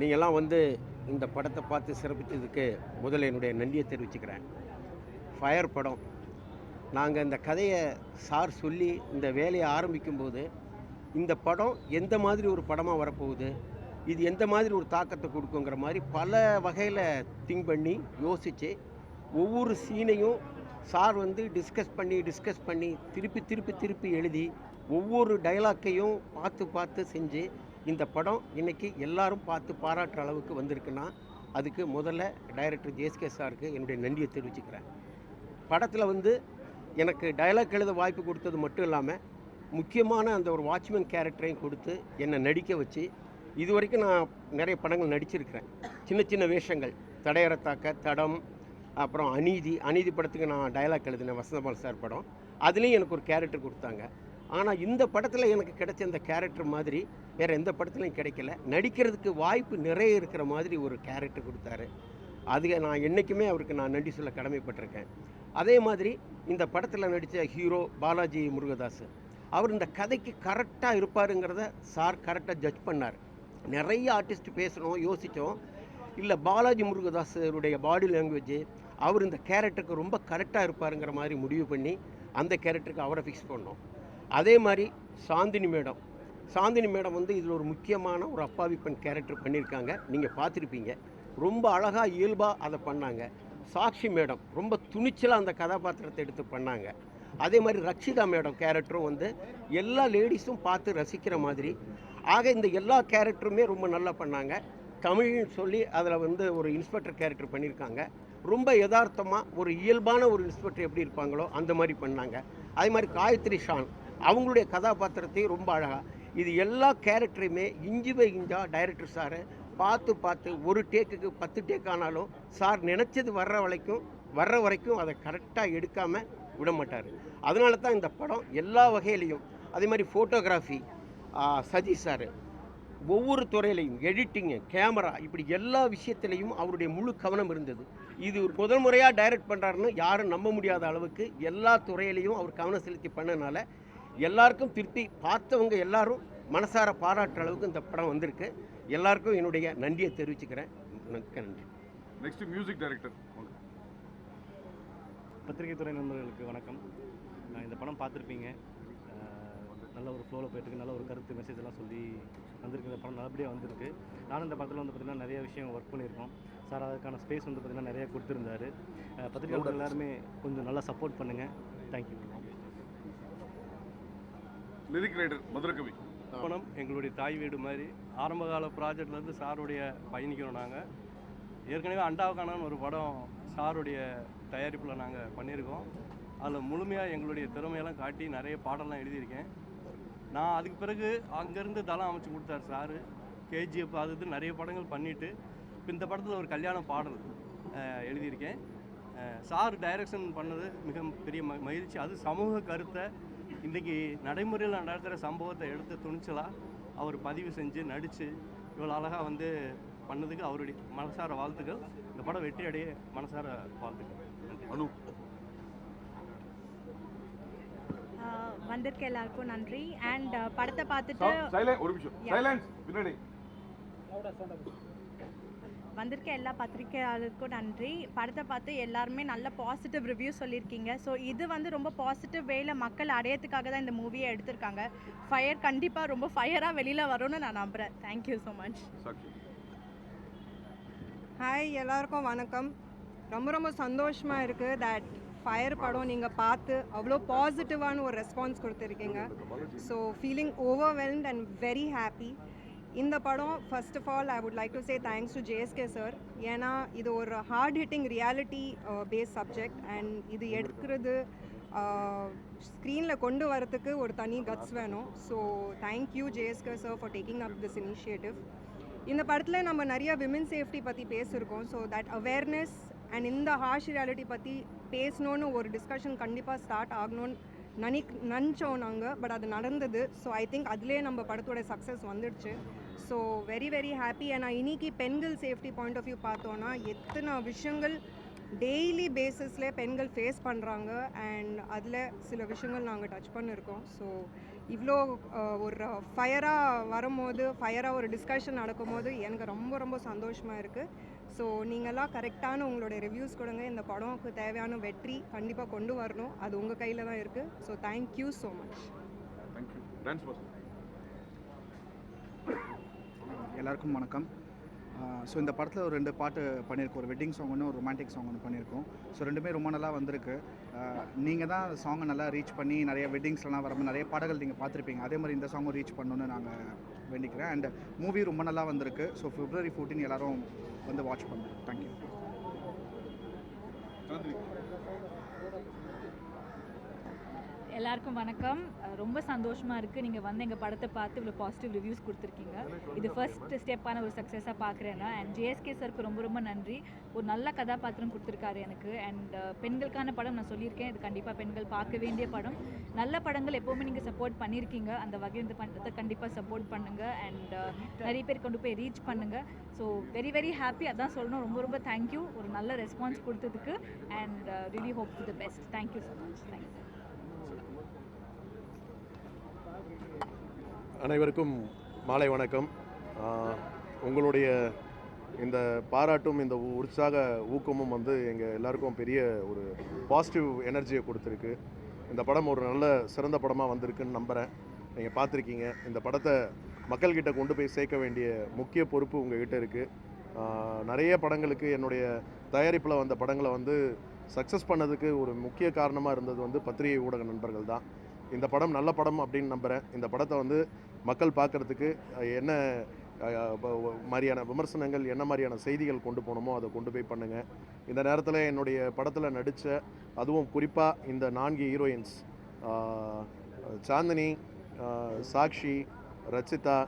நீங்கள்லாம் வந்து இந்த படத்தை பார்த்து சிறப்பித்ததுக்கு முதல்ல என்னுடைய நன்றியை தெரிவிச்சுக்கிறேன். ஃபயர் படம். நாங்கள் இந்த கதையை சார் சொல்லி இந்த வேலையை ஆரம்பிக்கும்போது இந்த படம் எந்த மாதிரி ஒரு படமாக வரப்போகுது? இது எந்த மாதிரி ஒரு தாக்கத்தை கொடுக்குங்கிற மாதிரி பல வகையில் திங்க் பண்ணி யோசித்து ஒவ்வொரு சீனையும் சார் வந்து டிஸ்கஸ் பண்ணி டிஸ்கஸ் பண்ணி திருப்பி திருப்பி திருப்பி எழுதி ஒவ்வொரு டைலாக்கையும் பார்த்து பார்த்து செஞ்சு இந்த படம் இன்றைக்கி எல்லாரும் பார்த்து பாராட்டுற அளவுக்கு வந்திருக்குன்னா அதுக்கு முதல்ல டைரக்டர் ஜேஎஸ்கே சாருக்கு என்னுடைய நன்றியை தெரிவிச்சுக்கிறேன். படத்தில் வந்து எனக்கு டயலாக் எழுத வாய்ப்பு கொடுத்தது மட்டும் இல்லாமல் முக்கியமான அந்த ஒரு வாட்ச்மேன் கேரக்டரையும் கொடுத்து என்னை நடிக்க வச்சு இது வரைக்கும் நான் நிறைய படங்கள் நடிச்சிருக்கிறேன். சின்ன சின்ன வேஷங்கள் தடையறத்தாக்க தடம் அப்புறம் அநீதி அநீதி படத்துக்கு நான் டயலாக் எழுதினேன் வசந்தபால் சார் படம் அதுலேயும் எனக்கு ஒரு கேரக்டர் கொடுத்தாங்க. ஆனால் இந்த படத்தில் எனக்கு கிடைச்ச அந்த கேரக்டர் மாதிரி வேறு எந்த படத்துலையும் கிடைக்கல. நடிக்கிறதுக்கு வாய்ப்பு நிறைய இருக்கிற மாதிரி ஒரு கேரக்டர் கொடுத்தாரு. அது நான் என்றைக்குமே அவருக்கு நான் நன்றி சொல்ல கடமைப்பட்டிருக்கேன். அதே மாதிரி இந்த படத்தில் நடித்த ஹீரோ பாலாஜி முருகதாஸ் அவர் இந்த கதைக்கு கரெக்டாக இருப்பாருங்கிறத சார் கரெக்டாக ஜட்ஜ் பண்ணார். நிறைய ஆர்டிஸ்ட் பேசணும் யோசித்தோம் இல்லை பாலாஜி முருகதாஸருடைய பாடி லாங்குவேஜ் அவர் இந்த கேரக்டருக்கு ரொம்ப கரெக்டாக இருப்பாருங்கிற மாதிரி முடிவு பண்ணி அந்த கேரக்டருக்கு அவரை ஃபிக்ஸ் பண்ணோம். அதே மாதிரி சாந்தினி மேடம். சாந்தினி மேடம் வந்து இதில் ஒரு முக்கியமான ஒரு அப்பாவி பெண் கேரக்டர் பண்ணியிருக்காங்க. நீங்கள் பார்த்துருப்பீங்க. ரொம்ப அழகாக இயல்பாக அதை பண்ணாங்க. சாக்ஷி மேடம் ரொம்ப துணிச்சலாக அந்த கதாபாத்திரத்தை எடுத்து பண்ணாங்க. அதே மாதிரி ரக்ஷிதா மேடம் கேரக்டரும் வந்து எல்லா லேடிஸும் பார்த்து ரசிக்கிற மாதிரி. ஆக இந்த எல்லா கேரக்டருமே ரொம்ப நல்லா பண்ணாங்க. தமிழ்னு சொல்லி அதில் வந்து ஒரு இன்ஸ்பெக்டர் கேரக்டர் பண்ணியிருக்காங்க. ரொம்ப யதார்த்தமாக ஒரு இயல்பான ஒரு இன்ஸ்பெக்டர் எப்படி இருப்பாங்களோ அந்த மாதிரி பண்ணாங்க. அதே மாதிரி காயத்ரி ஷான் அவங்களுடைய கதாபாத்திரத்தையும் ரொம்ப அழகாக இது எல்லா கேரக்டரையுமே இஞ்சி பை இஞ்சா டைரக்டர் சார் பார்த்து பார்த்து ஒரு டேக்குக்கு பத்து டேக் ஆனாலும் சார் நினச்சது வர்ற வரைக்கும் வர்ற வரைக்கும் அதை கரெக்டாக எடுக்காமல் விட மாட்டார். அதனால தான் இந்த படம் எல்லா வகையிலையும் அதே மாதிரி ஃபோட்டோகிராஃபி சஜி சார் ஒவ்வொரு துறையிலையும் எடிட்டிங்கு கேமரா இப்படி எல்லா விஷயத்திலையும் அவருடைய முழு கவனம் இருந்தது. இது ஒரு முதல் முறையாக டைரக்ட் பண்ணுறாருன்னு யாரும் நம்ப முடியாத அளவுக்கு எல்லா துறையிலையும் அவர் கவனம் செலுத்தி பண்ணனால எல்லாருக்கும் திருப்தி. பார்த்தவங்க எல்லாரும் மனசார பாராட்டுற அளவுக்கு இந்த படம் வந்திருக்கு. எல்லாருக்கும் என்னுடைய நன்றியை தெரிவிச்சுக்கிறேன். மிக்க நன்றி. நெக்ஸ்ட் மியூசிக் டைரக்டர் பத்திரிகை துறை நண்பர்களுக்கு வணக்கம். நான் இந்த படம் பார்த்துருப்பீங்க. நல்ல ஒரு ஃப்ளோவில் போயிட்டுருக்கு. நல்ல ஒரு கருத்து மெசேஜ் எல்லாம் சொல்லி வந்திருக்கு இந்த படம் நல்லபடியாக வந்திருக்கு. நானும் இந்த படத்தில் வந்து பார்த்திங்கன்னா நிறைய விஷயம் ஒர்க் பண்ணியிருக்கோம். சார் அதுக்கான ஸ்பேஸ் வந்து பார்த்திங்கன்னா நிறைய கொடுத்துருந்தாரு. பத்திரிகையாளர்கள் எல்லாருமே கொஞ்சம் நல்லா சப்போர்ட் பண்ணுங்கள் தேங்க்யூ லிரிக் ரைட்டர் மதுரகவி பணம் எங்களுடைய தாய் வீடு மாதிரி ஆரம்பகால ப்ராஜெக்ட்லேருந்து சாருடைய பயணிக்கிறோம் நாங்கள் ஏற்கனவே அண்டாவுக்கானு ஒரு படம் சாருடைய தயாரிப்பில் நாங்கள் பண்ணியிருக்கோம். அதில் முழுமையாக எங்களுடைய திறமையெல்லாம் காட்டி நிறைய பாடலாம் எழுதியிருக்கேன். நான் அதுக்கு பிறகு அங்கேருந்து தளம் அமைச்சு கொடுத்தாரு சாரு. கேஜிஎஃப் அது இது நிறைய படங்கள் பண்ணிவிட்டு இப்போ இந்த படத்தில் ஒரு கல்யாண பாடல் எழுதியிருக்கேன். சார் டைரக்ஷன் பண்ணது மிக பெரிய ம மகிழ்ச்சி. அது சமூக கருத்தை இன்றைக்கி நடைமுறையில் நடக்கிற சம்பவத்தை எடுத்து துணிச்சலாக அவர் பதிவு செஞ்சு நடித்து இவ்வளோ அழகாக வந்து பண்ணதுக்கு அவருடைய மனசார வாழ்த்துக்கள். இந்த படம் வெற்றி அடைய மனசார வாழ்த்துக்கள். அனு. ஆஹ் வந்திருக்க எல்லாருக்கும் நன்றி. அண்ட் படத்தை பார்த்துட்டு ஒரு நிமிஷம். பின்னாடி. வந்திருக்க எல்லா பத்திரிகையாளருக்கும் நன்றி. படத்தை பார்த்து எல்லாருமே நல்ல பாசிட்டிவ் ரிவ்யூ சொல்லியிருக்கீங்க. ஸோ இது வந்து ரொம்ப பாசிட்டிவ் வேல மக்கள் அடையறதுக்காக தான் இந்த மூவியை எடுத்திருக்காங்க. ஃபயர் கண்டிப்பாக ரொம்ப ஃபயராக வெளியில் வரும்னு நான் நம்புகிறேன் தேங்க்யூ ஸோ மச் ஹாய் எல்லாருக்கும் வணக்கம். ரொம்ப ரொம்ப சந்தோஷமாக இருக்குது தட் ஃபயர் படம் நீங்கள் பார்த்து அவ்வளோ பாசிட்டிவான ஒரு ரெஸ்பான்ஸ் கொடுத்துருக்கீங்க. So feeling overwhelmed and very happy இந்த படம் first of all I would like to say thanks to JSK sir ஏன்னா இது ஒரு hard hitting reality base subject and இது எடுக்கிறது uh, ஸ்க்ரீனில் கொண்டு வரத்துக்கு ஒரு தனி கட்ஸ் வேணும். So thank you JSK sir for taking up this initiative இந்த படத்தில் நம்ம நிறைய விமன் சேஃப்டி பற்றி பேசியிருக்கோம் ஸோ தட் அவேர்னஸ் அண்ட் இந்த ஹார்ஷ் ரியாலிட்டி பற்றி பேசணுன்னு ஒரு டிஸ்கஷன் கண்டிப்பாக ஸ்டார்ட் ஆகணும்னு நினை நினச்சோம் நாங்கள் பட் அது நடந்தது. ஸோ ஐ திங்க் அதுலேயே நம்ம படத்தோட சக்ஸஸ் வந்துடுச்சு. ஸோ வெரி வெரி ஹாப்பி ஏன்னா இன்னைக்கு பெண்கள் சேஃப்டி பாயிண்ட் ஆஃப் வியூ பார்த்தோன்னா எத்தனை விஷயங்கள் டெய்லி பேசிஸில் பெண்கள் ஃபேஸ் பண்ணுறாங்க அண்ட் அதில் சில விஷயங்கள் நாங்கள் டச் பண்ணியிருக்கோம் ஸோ இவ்வளோ ஒரு ஃபயராக வரும்போது ஃபயராக ஒரு டிஸ்கஷன் நடக்கும்போது எனக்கு ரொம்ப ரொம்ப சந்தோஷமாக இருக்குது ஸோ நீங்களாம் கரெக்டான உங்களோட ரிவ்யூஸ் கொடுங்க. இந்த படம்க்கு தேவையான வெற்றி கண்டிப்பாக கொண்டு வரணும். அது உங்கள் கையில் தான் இருக்குது so thank you so much thank you dance person எல்லாருக்கும் வணக்கம். ஸோ இந்த படத்தில் ஒரு ரெண்டு பாட்டு பண்ணியிருக்கோம். ஒரு வெட்டிங் சாங் ஒன்று ஒரு ரொமான்டிக் சாங் ஒன்று பண்ணியிருக்கோம். ஸோ ரெண்டுமே ரொம்ப நல்லா வந்திருக்கு. நீங்கள் தான் சாங்கை நல்லா ரீச் பண்ணி நிறைய வெட்டிங்ஸ்லாம் வரும்போது நிறைய பாடல்கள் நீங்கள் பார்த்துருப்பீங்க. அதே மாதிரி இந்த சாங்கும் ரீச் பண்ணணும்னு நாங்கள் வேண்டிக்கிறேன். அண்ட் மூவி ரொம்ப நல்லா வந்திருக்கு. ஸோ ஃபிப்ரவரி ஃபோர்டீன் எல்லாரும் வந்து வாட்ச் பண்ணுங்க. தேங்க்யூ எல்லாருக்கும் வணக்கம். ரொம்ப சந்தோஷமாக இருக்குது நீங்கள் வந்து எங்கள் படத்தை பார்த்து இவ்வளோ பாசிட்டிவ் ரிவ்யூஸ் கொடுத்துருக்கீங்க. இது ஃபர்ஸ்ட் ஸ்டெப்பான ஒரு சக்ஸஸாக பார்க்குறேன்னா அண்ட் ஜேஎஸ்கே சருக்கு ரொம்ப ரொம்ப நன்றி. ஒரு நல்ல கதாபாத்திரம் கொடுத்துருக்காரு எனக்கு. அண்ட் பெண்களுக்கான படம் நான் சொல்லியிருக்கேன். இது கண்டிப்பாக பெண்கள் பார்க்க வேண்டிய படம். நல்ல படங்கள் எப்போவுமே நீங்கள் சப்போர்ட் பண்ணியிருக்கீங்க. அந்த வகையில் இந்த படத்தை கண்டிப்பாக சப்போர்ட் பண்ணுங்கள் அண்ட் நிறைய பேர் கொண்டு போய் ரீச் பண்ணுங்கள் ஸோ வெரி வெரி ஹாப்பி அதான் சொல்லணும். ரொம்ப ரொம்ப தேங்க்யூ ஒரு நல்ல ரெஸ்பான்ஸ் கொடுத்ததுக்கு. And really hope to the best thank you so much thank you அனைவருக்கும் மாலை வணக்கம். உங்களுடைய இந்த பாராட்டும் இந்த உற்சாக ஊக்கமும் வந்து எங்கள் எல்லாருக்கும் பெரிய ஒரு பாசிட்டிவ் எனர்ஜியை கொடுத்துருக்கு. இந்த படம் ஒரு நல்ல சிறந்த படமாக வந்திருக்குன்னு நம்புகிறேன் நீங்கள் பார்த்துருக்கீங்க. இந்த படத்தை மக்கள்கிட்ட கொண்டு போய் சேர்க்க வேண்டிய முக்கிய பொறுப்பு உங்கள்கிட்ட இருக்குது நிறைய படங்களுக்கு என்னுடைய தயாரிப்பில் வந்த படங்களை வந்து சக்ஸஸ் பண்ணதுக்கு ஒரு முக்கிய காரணமாக இருந்தது வந்து பத்திரிகை ஊடக நண்பர்கள் தான். இந்த படம் நல்ல படம் அப்படின்னு நம்புகிறேன் இந்த படத்தை வந்து மக்கள் பார்க்குறதுக்கு என்ன மாதிரியான விமர்சனங்கள் என்ன மாதிரியான செய்திகள் கொண்டு போகணுமோ அதை கொண்டு போய் பண்ணுங்கள் இந்த நேரத்தில் என்னுடைய படத்தில் நடித்த அதுவும் குறிப்பாக இந்த நான்கு ஹீரோயின்ஸ் சாந்தினி சாக்ஷி ரச்சிதா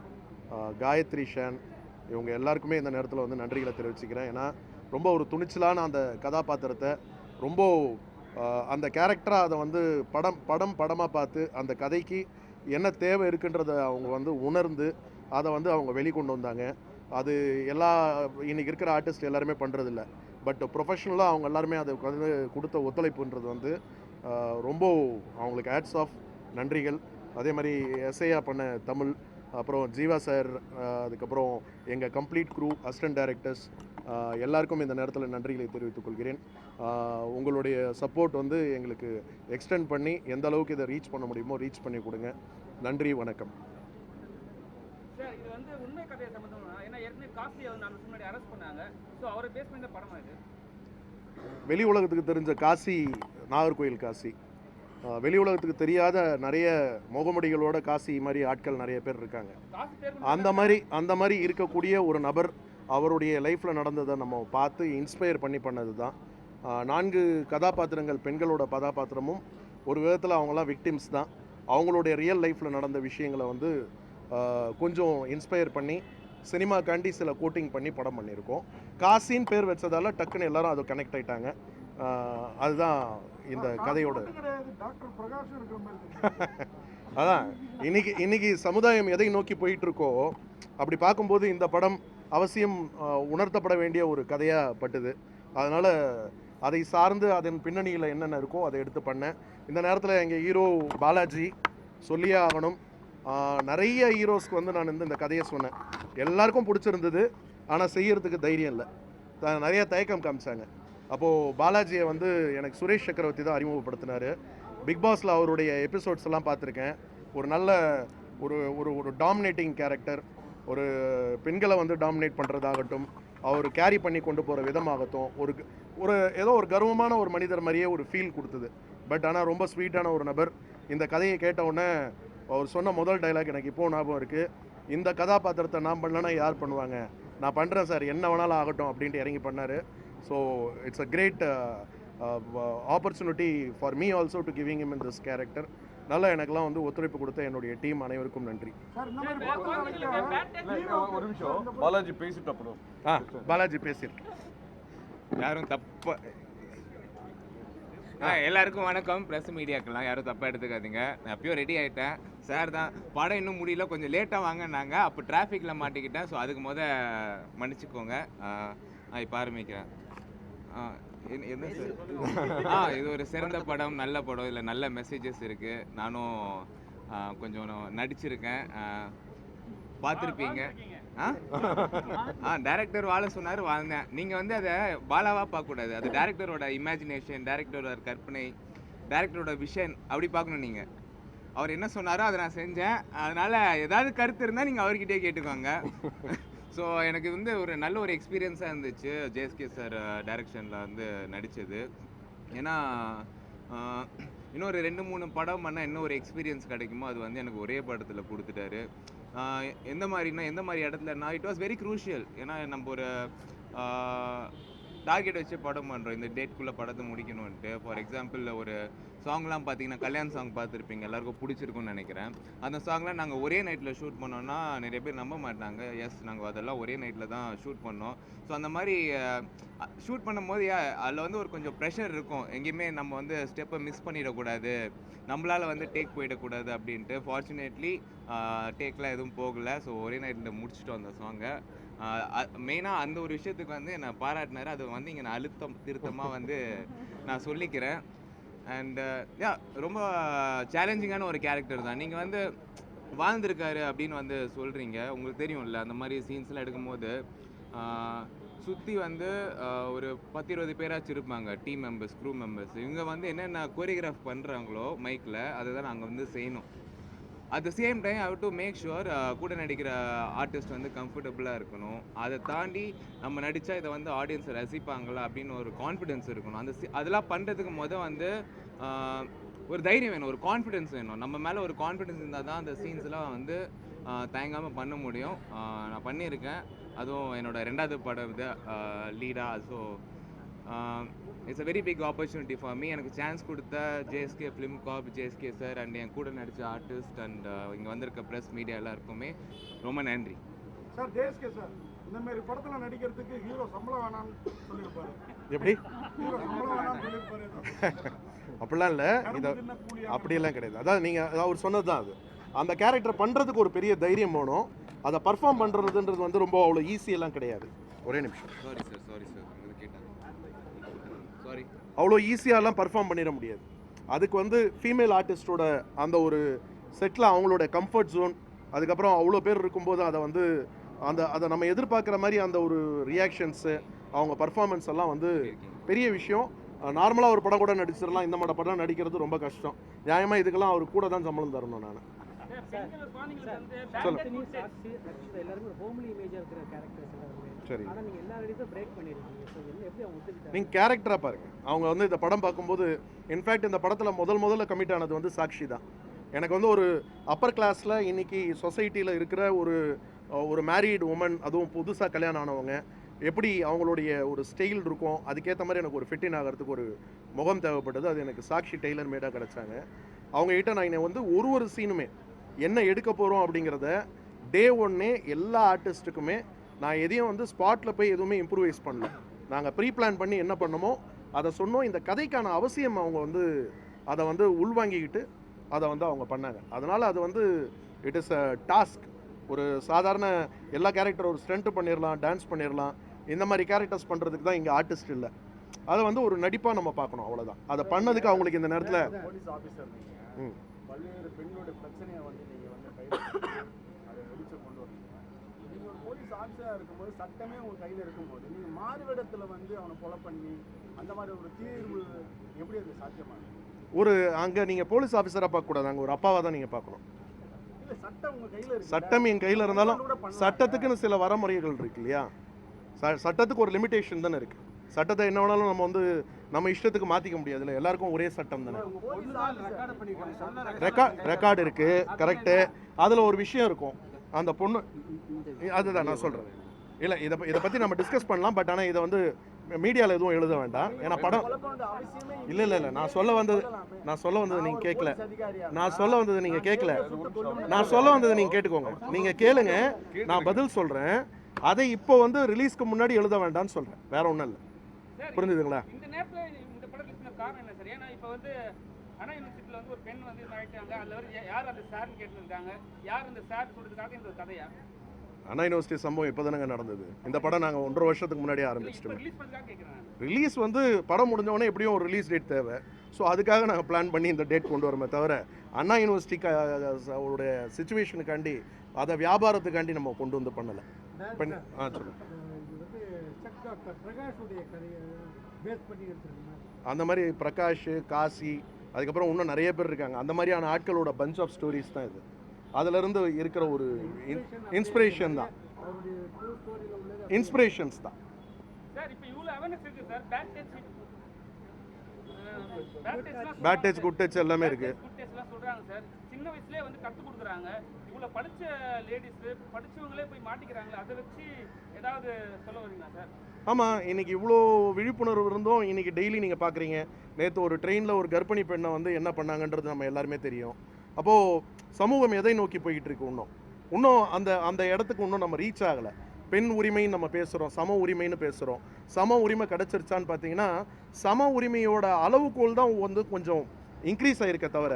காயத்ரி ஷான் இவங்க எல்லாருக்குமே இந்த நேரத்தில் வந்து நன்றிகளை தெரிவிச்சுக்கிறேன். ஏன்னா ரொம்ப ஒரு துணிச்சலான அந்த கதாபாத்திரத்தை ரொம்ப அந்த கேரக்டராக அதை வந்து படம் படம் படமாக பார்த்து அந்த கதைக்கு என்ன தேவை இருக்குன்றத அவங்க வந்து உணர்ந்து அதை வந்து அவங்க வெளிக்கொண்டு வந்தாங்க. அது எல்லா இன்றைக்கி இருக்கிற ஆர்டிஸ்ட் எல்லாருமே பண்ணுறதில்ல பட் ப்ரொஃபஷ்னலாக அவங்க எல்லாருமே அதை வந்து கொடுத்த ஒத்துழைப்புன்றது வந்து ரொம்ப அவங்களுக்கு ஆட்ஸ் ஆஃப் நன்றிகள். அதே மாதிரி எஸ்ஐயா பண்ண தமிழ் அப்புறம் ஜீவா சார் அதுக்கப்புறம் எங்கள் கம்ப்ளீட் க்ரூ அசிஸ்டன்ட் டைரக்டர்ஸ் எல்லாருக்கும் இந்த நேரத்தில் நன்றிகளை தெரிவித்துக் கொள்கிறேன். உங்களுடைய சப்போர்ட் வந்து எங்களுக்கு எக்ஸ்டெண்ட் பண்ணி எந்த அளவுக்கு இதை ரீச் பண்ண முடியுமோ ரீச் பண்ணி கொடுங்க. நன்றி வணக்கம். சார் இது வந்து உண்மை கதையை சம்மந்தமா ஏன்னா ஏற்கனவே காஸ்ட்லியை வந்து நாலு வருஷம் முன்னாடி அரெஸ்ட் பண்ணாங்க. ஸோ அவரை பேஸ் பண்ணி இந்த படமா இது? வெளி உலகத்துக்கு தெரிஞ்ச காசி நாகர்கோயில் காசி. வெளி உலகத்துக்கு தெரியாத நிறைய முகமுடிகளோட காசி மாதிரி ஆட்கள் நிறைய பேர் இருக்காங்க. அந்த மாதிரி அந்த மாதிரி இருக்கக்கூடிய ஒரு நபர் அவருடைய லைஃப்பில் நடந்ததை நம்ம பார்த்து இன்ஸ்பயர் பண்ணி பண்ணது தான் நான்கு கதாபாத்திரங்கள் பெண்களோட கதாபாத்திரமும் ஒரு விதத்தில் அவங்களாம் விக்டிம்ஸ் தான். அவங்களுடைய ரியல் லைஃப்பில் நடந்த விஷயங்களை வந்து கொஞ்சம் இன்ஸ்பயர் பண்ணி சினிமாக்காண்டி சில கோட்டிங் பண்ணி படம் பண்ணியிருக்கோம். காசின்னு பேர் வச்சதால டக்குன்னு எல்லாரும் அது கனெக்ட் ஆயிட்டாங்க. அதுதான் இந்த கதையோட. அதான் இன்னைக்கு இன்னைக்கு சமுதாயம் எதை நோக்கி போயிட்டு இருக்கோ அப்படி பார்க்கும்போது இந்த படம் அவசியம் உணர்த்தப்பட வேண்டிய ஒரு கதையாக பட்டுது. அதனால் அதை சார்ந்து அதன் பின்னணியில் என்னென்ன இருக்கோ அதை எடுத்து பண்ணேன். இந்த நேரத்தில் எங்கள் ஹீரோ பாலாஜி சொல்லியே ஆகணும். நிறைய ஹீரோஸ்க்கு வந்து நான் வந்து இந்த கதையை சொன்னேன். எல்லாருக்கும் பிடிச்சிருந்தது. ஆனால் செய்யறதுக்கு தைரியம் இல்லை. த- நிறைய தயக்கம் காமிச்சாங்க. அப்போது பாலாஜியை வந்து எனக்கு சுரேஷ் சக்கரவர்த்தி தான் அறிமுகப்படுத்தினார். பிக் பாஸில் அவருடைய எபிசோட்ஸ் எல்லாம் பார்த்துருக்கேன். ஒரு நல்ல ஒரு ஒரு ஒரு டாமினேட்டிங் கேரக்டர். ஒரு பெண்களை வந்து டாமினேட் பண்ணுறதாகட்டும் அவர் கேரி பண்ணி கொண்டு போகிற விதமாகட்டும் ஒரு ஒரு ஏதோ ஒரு கர்வமான ஒரு மனிதர் மாதிரியே ஒரு ஃபீல் கொடுத்தது. பட் ஆனால் ரொம்ப ஸ்வீட்டான ஒரு நபர். இந்த கதையை கேட்டவுடனே அவர் சொன்ன முதல் டைலாக் எனக்கு இப்போ ஞாபகம் இருக்குது இந்த கதாபாத்திரத்தை நான் பண்ணலன்னா யார் பண்ணுவாங்க? நான் பண்ணுறேன் சார் என்ன வேணாலும் ஆகட்டும் அப்படின்ட்டு இறங்கி பண்ணார். So it's a great opportunity for me also to giving him in this character நல்லா எனக்கெல்லாம் வந்து ஒத்துழைப்பு கொடுத்த என்னுடைய டீம் அனைவருக்கும் நன்றி. இல்ல, ஒரு நிமிஷம். பாலாஜி பேசிட்டு அப்புறம். ஆ பாலாஜி பேசியிருக்கேன் யாரும் தப்பா ஆ எல்லாருக்கும் வணக்கம். ப்ரெஸ் மீடியாக்கெல்லாம் யாரும் தப்பாக எடுத்துக்காதீங்க. நான் எப்பயோ ரெடி ஆகிட்டேன் சார் தான். படம் இன்னும் முடியல. கொஞ்சம் லேட்டாக வாங்கினாங்க. அப்போ டிராஃபிக்கில் மாட்டிக்கிட்டேன். ஸோ அதுக்கு முத மன்னிச்சுக்கோங்க. நான் இப்போ ஆரம்பிக்கிறேன். ஆ, என்ன ஆ இது ஒரு சிறந்த படம் நல்ல படம். இதில் நல்ல மெசேஜஸ் இருக்குது நானும் கொஞ்சம் நடிச்சிருக்கேன். பார்த்துருப்பீங்க. ஆ? ஆ டேரக்டர் வாழ சொன்னார் வாழ்ந்தேன். நீங்கள் வந்து அதை பாலாவாக பார்க்கக்கூடாது. அது டேரக்டரோட இமேஜினேஷன் டேரக்டரோட கற்பனை டேரக்டரோட விஷன் அப்படி பார்க்கணும் நீங்கள் அவர் என்ன சொன்னாரோ அதை நான் செஞ்சேன். அதனால் ஏதாவது கருத்து இருந்தால் நீங்கள் அவர்கிட்டயே கேட்டுக்கோங்க. ஸோ எனக்கு வந்து ஒரு நல்ல ஒரு எக்ஸ்பீரியன்ஸாக இருந்துச்சு. ஜேஎஸ்கே சார் டைரக்ஷனில் வந்து நடித்தது ஏன்னா இன்னொரு ரெண்டு மூணு படம் பண்ணால் இன்னும் ஒரு எக்ஸ்பீரியன்ஸ் கிடைக்குமோ அது வந்து எனக்கு ஒரே படத்தில் கொடுத்துட்டாரு. எந்த மாதிரினா எந்த மாதிரி இடத்துலனா இட் வாஸ் வெரி க்ரூஷியல் ஏன்னா நம்ம ஒரு டார்கெட் வச்சு படம் பண்ணுறோம் இந்த டேட்குள்ளே படத்தை முடிக்கணும்ன்ட்டு. ஃபார் எக்ஸாம்பிள் ஒரு சாங்லாம் பார்த்தீங்கன்னா கல்யாண் சாங் பார்த்துருப்பீங்க எல்லாருக்கும் பிடிச்சிருக்கும்னு நினைக்கிறேன். அந்த சாங்லாம் நாங்கள் ஒரே நைட்டில் ஷூட் பண்ணோம்னா நிறைய பேர் நம்ப மாட்டாங்க. எஸ் நாங்கள் அதெல்லாம் ஒரே நைட்டில் தான் ஷூட் பண்ணோம். ஸோ அந்த மாதிரி ஷூட் பண்ணும்போது அதில் வந்து ஒரு கொஞ்சம் ப்ரெஷர் இருக்கும். எங்கேயுமே நம்ம வந்து ஸ்டெப்பை மிஸ் பண்ணிடக்கூடாது. நம்மளால் வந்து டேக் போயிடக்கூடாது அப்படின்ட்டு. ஃபார்ச்சுனேட்லி டேக்லாம் எதுவும் போகலை. ஸோ ஒரே நைட்டில் முடிச்சிட்டோம் அந்த சாங்கை மெயினாக அந்த ஒரு விஷயத்துக்கு வந்து என்னை பாராட்டினார். அது வந்து இங்கே நான் அழுத்தம் திருத்தமாக வந்து நான் சொல்லிக்கிறேன். அண்ட் யா uh, ரொம்ப சேலஞ்சிங்கான ஒரு கேரக்டர் தான். நீங்கள் வந்து வாழ்ந்திருக்காரு அப்படின்னு வந்து சொல்கிறீங்க உங்களுக்கு தெரியும்ல அந்த மாதிரி சீன்ஸ்லாம் எடுக்கும்போது சுற்றி வந்து ஒரு பத்து இருபது பேராச்சும் இருப்பாங்க டீம் மெம்பர்ஸ் க்ரூ மெம்பர்ஸ் இவங்க வந்து என்னென்ன கோரியோகிராஃப் பண்ணுறாங்களோ மைக்கில் அதை தான் நாங்கள் வந்து செய்யணும். At the same time how to make sure கூட நடிக்கிற ஆர்டிஸ்ட் வந்து கம்ஃபர்டபுளாக இருக்கணும். அதை தாண்டி நம்ம நடித்தா இதை வந்து ஆடியன்ஸ் ரசிப்பாங்களா அப்படின்னு ஒரு கான்ஃபிடென்ஸ் இருக்கணும். அந்த அதெல்லாம் பண்ணுறதுக்கு மொதல் வந்து ஒரு தைரியம் வேணும் ஒரு கான்ஃபிடென்ஸ் வேணும். நம்ம மேலே ஒரு கான்ஃபிடென்ஸ் இருந்தால் தான் அந்த சீன்ஸ்லாம் வந்து தயங்காமல் பண்ண முடியும். நான் பண்ணியிருக்கேன். அதுவும் என்னோடய ரெண்டாவது படம் இது லீடாக so it's a very big opportunity for me எனக்கு சான்ஸ் கொடுத்த JSK film corp JSK sir and என் கூட நடித்த ஆர்டிஸ்ட் அண்ட் இங்கே வந்திருக்க ப்ரெஸ் மீடியா எல்லாருக்குமே ரொம்ப நன்றி. சார் ஜேஎஸ்கே சார் இந்த மாதிரி படத்துல நடிக்கிறதுக்கு ஹீரோ சம்பளம் வேணாம்னு சொல்லியிருப்பாரு. எப்படி? ஹீரோ சம்பளம் வேணாம்னு சொல்லியிருப்பாரு. அப்படிலாம் இல்லை. இதை அப்படியெல்லாம் கிடையாது. அதான் நீங்கள் அவர் சொன்னது தான் அது. அந்த கேரக்டர் பண்ணுறதுக்கு ஒரு பெரிய தைரியம் வேணும். அதை பர்ஃபார்ம் பண்ணுறதுன்றது வந்து ரொம்ப அவ்வளோ ஈஸியெல்லாம் கிடையாது. ஒரே நிமிஷம். சாரி சார் சாரி சாரி அவ்வளோ ஈஸியாலாம் பர்ஃபார்ம் பண்ணிட முடியாது. அதுக்கு வந்து ஃபீமேல் ஆர்டிஸ்டோட அந்த ஒரு செட்டில் அவங்களோட கம்ஃபர்ட் ஜோன் அதுக்கப்புறம் அவ்வளோ பேர் இருக்கும்போது அதை வந்து அந்த அதை நம்ம எதிர்பார்க்குற மாதிரி அந்த ஒரு ரியாக்ஷன்ஸு அவங்க பர்ஃபார்மன்ஸ் எல்லாம் வந்து பெரிய விஷயம். நார்மலாக ஒரு படம் கூட நடிச்சிடலாம் இந்த மாதிரி படம் நடிக்கிறது ரொம்ப கஷ்டம். நியாயமாக இதுக்கெல்லாம் அவர் கூட தான் சம்பளம் தரணும் நான். சரி நீங்கள் கேரக்டராக பாருங்க. அவங்க வந்து இந்த படம் பார்க்கும்போது இன்ஃபேக்ட் இந்த படத்தில் முதல் முதல்ல கமிட் ஆனது வந்து சாக்ஷி தான். எனக்கு வந்து ஒரு அப்பர் கிளாஸில் இன்னைக்கு சொசைட்டியில் இருக்கிற ஒரு ஒரு மேரீடு உமன் அதுவும் புதுசாக கல்யாணம் ஆனவங்க எப்படி அவங்களுடைய ஒரு ஸ்டைல் இருக்கும் அதுக்கேற்ற மாதிரி எனக்கு ஒரு ஃபிட்டின் ஆகிறதுக்கு ஒரு முகம் தேவைப்பட்டது. அது எனக்கு சாக்ஷி டெய்லர் மேடாக கிடச்சாங்க. அவங்க கிட்ட நான் என்னை வந்து ஒரு ஒரு சீனுமே என்ன எடுக்க போகிறோம் அப்படிங்கிறத டே ஒன்னே எல்லா ஆர்டிஸ்ட்டுக்குமே நான் எதையும் வந்து ஸ்பாட்டில் போய் எதுவுமே இம்ப்ரூவைஸ் பண்ணல. நாங்கள் ப்ரீ பிளான் பண்ணி என்ன பண்ணோமோ அதை சொன்னோம். இந்த கதைக்கான அவசியம் அவங்க வந்து அதை வந்து உள்வாங்கிக்கிட்டு அதை வந்து அவங்க பண்ணாங்க. அதனால் அது வந்து இட் இஸ் அ டாஸ்க் ஒரு சாதாரண எல்லா கேரக்டர் ஒரு ஸ்ட்ரென்ட் பண்ணிடலாம் டான்ஸ் பண்ணிடலாம் இந்த மாதிரி கேரக்டர்ஸ் பண்ணுறதுக்கு தான் இங்கே ஆர்டிஸ்ட் இல்லை. அதை வந்து ஒரு நடிப்பாக நம்ம பார்க்கணும் அவ்வளோதான் அதை பண்ணதுக்கு அவங்களுக்கு இந்த நேரத்தில் ம். பல்வேறு பெண்களுடைய பிரச்சனையை வந்து அதை வெளிச்சம் கொண்டு வரீங்க நீங்க ஒரு போலீஸ் ஆஃபீஸராக இருக்கும்போது சட்டமே உங்க கையில் இருக்கும்போது நீங்க மாறுவிடத்துல வந்து அவனை கொலை பண்ணி அந்த மாதிரி ஒரு தீர்வு எப்படி அது சாத்தியமாகும்? ஒரு அங்கே நீங்கள் போலீஸ் ஆஃபீஸராக பார்க்கக்கூடாது அங்கே ஒரு அப்பாவாக தான் நீங்கள் பார்க்கணும். இல்ல சட்டம் என் கையில் இருந்தாலும் சட்டத்துக்குன்னு சில வரமுறைகள் இருக்கு இல்லையா? சட்டத்துக்கு ஒரு லிமிட்டேஷன் தானே இருக்கு. சட்டத்தை என்ன வேணாலும் நம்ம வந்து நம்ம இஷ்டத்துக்கு மாற்றிக்க முடியாதுல்ல. எல்லாருக்கும் ஒரே சட்டம் தானே? ரெக்கார்ட் ரெக்கார்டு இருக்கு கரெக்டு அதில் ஒரு விஷயம் இருக்கும். அந்த பொண்ணு அதுதான் நான் சொல்கிறேன் இல்லை இதை இதை பற்றி நம்ம டிஸ்கஸ் பண்ணலாம். பட் ஆனால் இதை வந்து மீடியாவில் எதுவும் எழுத வேண்டாம். ஏன்னா படம் இல்லை இல்லை இல்லை. நான் சொல்ல வந்தது நான் சொல்ல வந்தது நீங்கள் கேட்கல நான் சொல்ல வந்தது நீங்கள் கேட்கல நான் சொல்ல வந்தது நீங்கள் கேட்டுக்கோங்க. நீங்கள் கேளுங்க. நான் பதில் சொல்கிறேன் அதை இப்போ வந்து ரிலீஸ்க்கு முன்னாடி எழுத வேண்டாம்னு சொல்கிறேன் வேற ஒன்றும் இல்லை. புரிஞ்சுதுங்களா? இந்த நேரத்துல இந்த படத்துக்கு சின்ன காரணம் என்ன சார்? ஏன்னா இப்போ வந்து அண்ணா யூனிவர்சிட்டியில் வந்து ஒரு பெண் வந்து ஆயிட்டாங்க அதில் வந்து யார் அந்த சார்னு கேட்டுருக்காங்க யார் அந்த சார் சொல்றதுக்காக இந்த கதையா? அண்ணா யூனிவர்சிட்டி சம்பவம் இப்போ தானங்க நடந்தது. இந்த படம் நாங்கள் ஒன்றரை வருஷத்துக்கு முன்னாடியே ஆரம்பிச்சிட்டோம். ரிலீஸ் பண்ணுறதுக்காக கேட்குறேன் ரிலீஸ் வந்து படம் முடிஞ்ச உடனே எப்படியும் ஒரு ரிலீஸ் டேட் தேவை. ஸோ அதுக்காக நாங்கள் பிளான் பண்ணி இந்த டேட் கொண்டு வரமே தவிர அண்ணா யூனிவர்சிட்டி அவருடைய சுச்சுவேஷனுக்காண்டி அதை வியாபாரத்துக்காண்டி நம்ம கொண்டு வந்து பண்ணலை. பண்ணி ஆ சொல்லுங்கள் அந்த மாதிரி பிரகாஷ் காசி அதுக்கப்புறம் இன்னும் நிறைய பேர் இருக்காங்க. அந்த மாதிரியான ஆட்களோட பஞ்ச் ஆஃப் ஸ்டோரிஸ் தான் இது. அதிலிருந்து இருக்கிற ஒரு இன்ஸ்பிரேஷன் தான். இன்ஸ்பிரேஷன்ஸ் தான். பேட் டச் குட் டச் எல்லாமே இருக்கு. குட் டெஸ்ட்லாம் சொல்றாங்க சார். சின்ன வயசுலயே வந்து கற்றுக் கொடுக்குறாங்க. இவ்வளோ படிச்ச லேடிஸ் படிச்சவங்களே போய் மாட்டிக்கிறாங்களே அதை வச்சு ஏதாவது சொல்ல வரீங்களா சார்? ஆமாம் இன்றைக்கி இவ்வளோ விழிப்புணர்வு இருந்தும் இன்னைக்கு டெய்லி நீங்கள் பார்க்குறீங்க நேற்று ஒரு ட்ரெயினில் ஒரு கர்ப்பிணி பெண்ணை வந்து என்ன பண்ணாங்கன்றது நம்ம எல்லாருமே தெரியும். அப்போது சமூகம் எதை நோக்கி போய்கிட்டு இருக்கு இன்னும்? இன்னும் அந்த அந்த இடத்துக்கு இன்னும் நம்ம ரீச் ஆகலை. பெண் உரிமைன்னு நம்ம பேசுகிறோம் சம உரிமைன்னு பேசுகிறோம் சம உரிமை கிடச்சிருச்சான்னு பார்த்தீங்கன்னா சம உரிமையோட அளவுகோல் தான் வந்து கொஞ்சம் இன்க்ரீஸ் ஆகிருக்க தவிர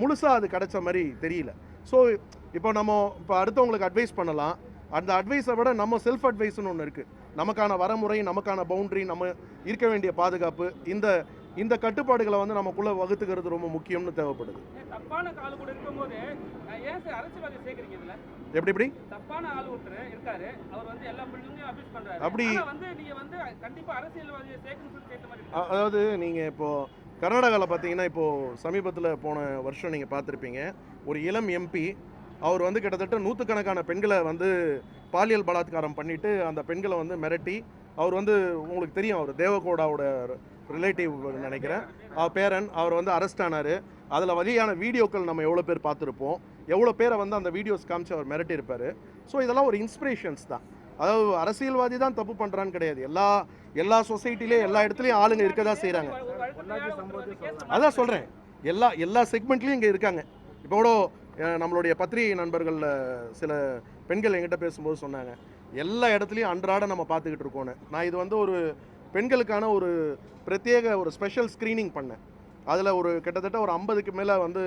முழுசாக அது கிடைச்ச மாதிரி தெரியல. ஸோ இப்போ நம்ம இப்போ அடுத்தவங்களுக்கு அட்வைஸ் பண்ணலாம். அந்த அட்வைஸை விட நம்ம செல்ஃப் அட்வைஸ்னு ஒன்று இருக்குது நமக்கான வரமுறை நமக்கான பவுண்டரி நம்ம இருக்க வேண்டிய பாதுகாப்பு இந்த இந்த கட்டுப்பாடுகளை வந்து நமக்குள்ளே வகுத்துக்கிறது ரொம்ப முக்கியம்னு தேவைப்படுது. எப்படி எப்படி? அப்படி- அதாவது நீங்கள் இப்போது கர்நாடகாவில் பார்த்தீங்கன்னா இப்போது சமீபத்தில் போன வருஷம் நீங்கள் பார்த்துருப்பீங்க. ஒரு இளம் எம்பி அவர் வந்து கிட்டத்தட்ட நூற்றுக்கணக்கான பெண்களை வந்து பாலியல் பலாத்காரம் பண்ணிட்டு அந்த பெண்களை வந்து மிரட்டி அவர் வந்து உங்களுக்கு தெரியும் அவர் தேவகோடாவோட ரிலேட்டிவ் நினைக்கிறேன். அவர் பேரன் அவர் வந்து அரெஸ்ட் ஆனார். அதில் வழியான வீடியோக்கள் நம்ம எவ்வளோ பேர் பார்த்துருப்போம். எவ்வளோ பேரை வந்து அந்த வீடியோஸ் காமிச்சு அவர் மிரட்டியிருப்பார். ஸோ இதெல்லாம் ஒரு இன்ஸ்பிரேஷன்ஸ் தான். அதாவது அரசியல்வாதி தான் தப்பு பண்ணுறான்னு கிடையாது. எல்லா எல்லா சொசைட்டிலேயும் எல்லா இடத்துலையும் ஆளுங்க இருக்க தான் செய்கிறாங்க அதான் சொல்கிறேன் எல்லா எல்லா செக்மெண்ட்லேயும் இங்கே இருக்காங்க. இப்போ கூட நம்மளுடைய பத்திரிகை நண்பர்களில் சில பெண்கள் என்கிட்ட பேசும்போது சொன்னாங்க எல்லா இடத்துலையும் அன்றாட நம்ம பார்த்துக்கிட்டு இருக்கோன்னு நான் இது வந்து ஒரு பெண்களுக்கான ஒரு பிரத்யேக ஒரு ஸ்பெஷல் ஸ்க்ரீனிங் பண்ணேன். அதில் ஒரு கிட்டத்தட்ட ஒரு ஐம்பதுக்கு மேலே வந்து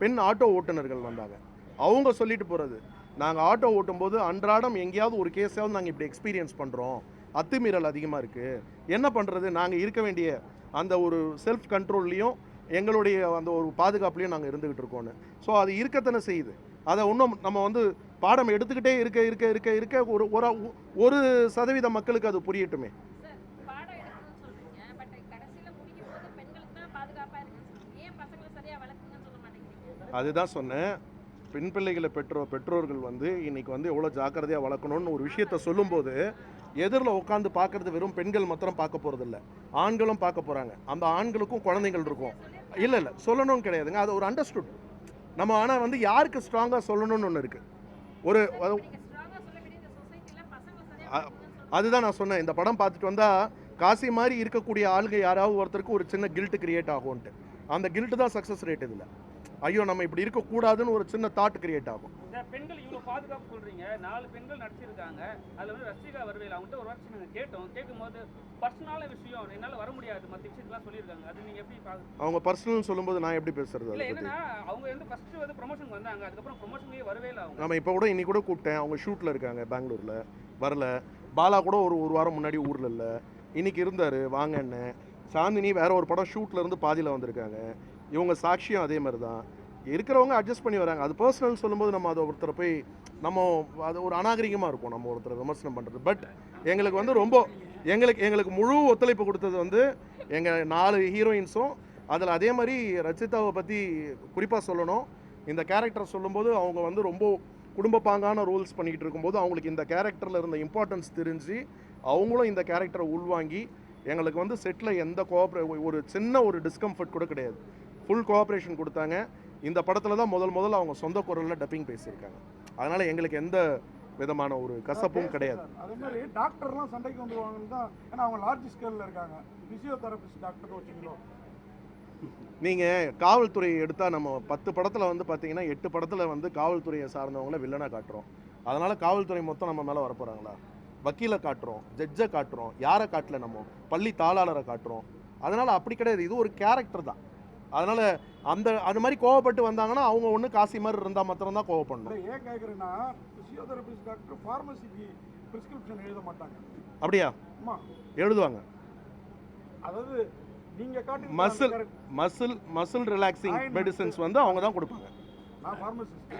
பெண் ஆட்டோ ஓட்டுநர்கள் வந்தாங்க. அவங்க சொல்லிட்டு போகிறது நாங்கள் ஆட்டோ ஓட்டும்போது அன்றாடம் எங்கேயாவது ஒரு கேஸாவது நாங்கள் இப்படி எக்ஸ்பீரியன்ஸ் பண்ணுறோம் அத்துமீறல் அதிகமாக இருக்குது என்ன பண்ணுறது நாங்கள் இருக்க வேண்டிய அந்த ஒரு செல்ஃப் கண்ட்ரோல்லையும் எங்களுடைய அந்த ஒரு பாதுகாப்புலையும் நாங்கள் இருந்துக்கிட்டு இருக்கோன்னு ஸோ அது இருக்கத்தானே செய்யுது. அதை இன்னும் நம்ம வந்து பாடம் எடுத்துக்கிட்டே இருக்க இருக்க இருக்க இருக்க ஒரு ஒரு ஒரு சதவீத மக்களுக்கு அது புரியட்டுமே. அதுதான் சொன்னேன். பெண் பிள்ளைகளை பெற்றோ பெற்றோர்கள் வந்து இன்னைக்கு வந்து எவ்வளோ ஜாக்கிரதையாக வளர்க்கணும்னு ஒரு விஷயத்த சொல்லும்போது எதிரில் உட்காந்து பார்க்கறது வெறும் பெண்கள் மாத்திரம் பார்க்க போகிறதில்ல ஆண்களும் பார்க்க போகிறாங்க அந்த ஆண்களுக்கும் குழந்தைகள் இருக்கும். இல்லை இல்லை. சொல்லணும்னு கிடையாதுங்க. அது ஒரு அண்டர்ஸ்டுட் நம்ம ஆனால் வந்து யாருக்கு ஸ்ட்ராங்காக சொல்லணும்னு ஒன்று இருக்குது ஒரு அதுதான் நான் சொன்னேன். இந்த படம் பார்த்துட்டு வந்தால் காசி மாதிரி இருக்கக்கூடிய ஆளுங்க யாராவது ஒருத்தருக்கு ஒரு சின்ன கில்ட் கிரியேட் ஆகும்ன்ட்டு அந்த கில்ட் தான் சக்ஸஸ் ரேட் இதில். ஐயோ நம்ம இப்படி இருக்கக்கூடாதுன்னு ஒரு சின்ன தாட் கிரியேட் ஆகும். பெண்கள் இவ்வளவு பாதுகாப்பு சொல்றீங்க நாலு பெண்கள் நடிச்சிருக்காங்க அதுல வந்து ரசிகா வருவேல அவங்ககிட்ட ஒரு நாங்க கேட்டோம். கேட்கும்போது பர்சனலான விஷயம் என்னால வர முடியாது மற்ற விஷயத்தெல்லாம் சொல்லியிருக்காங்க. அது நீங்க எப்படி அவங்க பர்சனல் சொல்லும்போது நான் எப்படி பேசுறது இல்ல என்னன்னா அவங்க வந்து ஃபர்ஸ்ட் வந்து ப்ரொமோஷன் வந்தாங்க அதுக்கப்புறம் ப்ரொமோஷன்லயே வரவே இல்லை அவங்க. நம்ம இப்போ கூட இன்னைக்கு கூட கூப்பிட்டேன் அவங்க ஷூட்டில் இருக்காங்க பெங்களூரில். வரல. பாலா கூட ஒரு ஒரு வாரம் முன்னாடி ஊரில் இல்லை. இன்னைக்கு இருந்தார் வாங்கன்னு சாந்தினி வேற ஒரு படம் ஷூட்டில் இருந்து பாதியில் வந்திருக்காங்க. இவங்க சாட்சியம் அதே மாதிரி தான். இருக்கிறவங்க அட்ஜஸ்ட் பண்ணி வராங்க. அது பர்சனல் சொல்லும்போது நம்ம அதை ஒருத்தரை போய் நம்ம அது ஒரு அநாகரிகமாக இருக்கும். நம்ம ஒருத்தரை விமர்சனம் பண்ணுறது பட் எங்களுக்கு வந்து ரொம்ப எங்களுக்கு எங்களுக்கு முழு ஒத்துழைப்பு கொடுத்தது வந்து எங்கள் நாலு ஹீரோயின்ஸும் அதில் அதே மாதிரி ரச்சிதாவை பற்றி குறிப்பாக சொல்லணும். இந்த கேரக்டர் சொல்லும்போது அவங்க வந்து ரொம்ப குடும்ப பாங்கான ரோல்ஸ் பண்ணிக்கிட்டு இருக்கும்போது அவங்களுக்கு இந்த கேரக்டரில் இருந்த இம்பார்ட்டன்ஸ் தெரிஞ்சு அவங்களும் இந்த கேரக்டரை உள்வாங்கி எங்களுக்கு வந்து செட்டில் எந்த கோஆப்ரே ஒரு சின்ன ஒரு டிஸ்கம்ஃபர்ட் கூட கிடையாது. ஃபுல் கோஆப்ரேஷன் கொடுத்தாங்க. இந்த படத்தில் தான் முதல் முதல்ல அவங்க சொந்த குரலில் டப்பிங் பேசியிருக்காங்க. அதனால் எங்களுக்கு எந்த விதமான ஒரு கசப்பும் கிடையாது. அதே மாதிரி டாக்டர்லாம் சண்டைக்கு வந்துருவாங்கன்னு தான் ஏன்னா அவங்க லார்ஜ் ஸ்கேலில் இருக்காங்க. பிசியோதெரபிஸ்ட் டாக்டர் வச்சுக்கணும் நீங்கள் காவல்துறை எடுத்தால் நம்ம பத்து படத்தில் வந்து பார்த்தீங்கன்னா எட்டு படத்தில் வந்து காவல்துறையை சார்ந்தவங்கள வில்லனாக காட்டுறோம். அதனால் காவல்துறை மொத்தம் நம்ம மேலே வரப்போகிறாங்களா வக்கீலை காட்டுறோம் ஜட்ஜை காட்டுறோம் யாரை காட்டல நம்ம? பள்ளி தாளாளரை காட்டுறோம். அதனால் அப்படி கிடையாது. இது ஒரு கேரக்டர் தான். அதனால் அந்த அது மாதிரி கோவப்பட்டு வந்தாங்கன்னா அவங்க ஒன்று காசி மாதிரி இருந்தால் மாத்திரம்தான் கோவப்படணும். இல்லை ஏன் கேட்குறேன்னா ஃபிசியோதெரபிஸ்ட் டாக்டர் ஃபார்மசிக்கு ப்ரிஸ்கிரிப்ஷன் எழுத மாட்டாங்க. அப்படியா? எழுதுவாங்க. அதாவது நீங்க காட்டு muscle muscle muscle relaxing medicines வந்து அவங்க தான் கொடுப்பாங்க. நான் ஃபார்மசிஸ்ட்